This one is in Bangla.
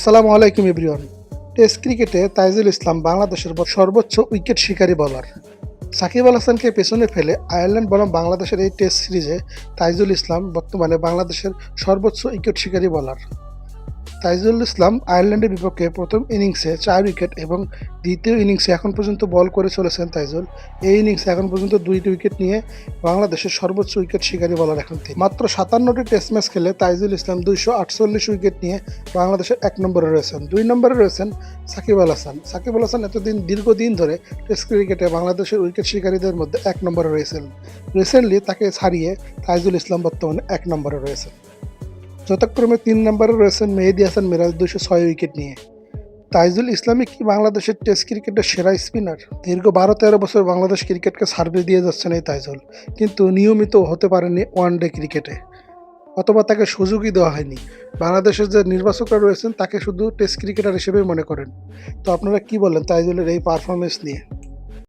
আসসালামু আলাইকুম ইব্রিয়ন টেস্ট ক্রিকেটে তাইজুল ইসলাম বাংলাদেশের সর্বোচ্চ উইকেট শিকারী বলার সাকিব আল হাসানকে পেছনে ফেলে আয়ারল্যান্ড বনাম বাংলাদেশের এই টেস্ট সিরিজে তাইজুল ইসলাম বর্তমানে বাংলাদেশের সর্বোচ্চ উইকেট শিকারী বলার তাইজুল ইসলাম আয়ারল্যান্ডের বিপক্ষে প্রথম ইনিংসে চার উইকেট এবং দ্বিতীয় ইনিংসে এখন পর্যন্ত বল করে চলেছেন তাইজুল। এই ইনিংসে এখন পর্যন্ত দুইটি উইকেট নিয়ে বাংলাদেশের সর্বোচ্চ উইকেট শিকারী বলার এখন তিনি। মাত্র সাতান্নটি টেস্ট ম্যাচ খেলে তাইজুল ইসলাম দুইশো আটচল্লিশ উইকেট নিয়ে বাংলাদেশের এক নম্বরে রয়েছেন। দুই নম্বরে রয়েছেন সাকিব আল হাসান। সাকিব আল হাসান এতদিন দীর্ঘদিন ধরে টেস্ট ক্রিকেটে বাংলাদেশের উইকেট শিকারীদের মধ্যে এক নম্বরে রয়েছেন। রিসেন্টলি তাকে ছাড়িয়ে তাইজুল ইসলাম বর্তমানে এক নম্বরে রয়েছেন। যথাক্রমে তিন নম্বরে রয়েছেন মেহেদি হাসান মিরাজ দুশো ছয় উইকেট নিয়ে। তাইজুল ইসলামী কি বাংলাদেশের টেস্ট ক্রিকেটের সেরা স্পিনার? দীর্ঘ বারো তেরো বছর বাংলাদেশ ক্রিকেটকে সার্ভিস দিয়ে যাচ্ছেন এই তাইজুল, কিন্তু নিয়মিত হতে পারেনি ওয়ান ডে ক্রিকেটে, অথবা তাকে সুযোগই দেওয়া হয়নি। বাংলাদেশের যে নির্বাচকরা রয়েছেন তাকে শুধু টেস্ট ক্রিকেটার হিসেবেই মনে করেন। তো আপনারা কি বলেন তাইজুলের এই পারফরমেন্স নিয়ে?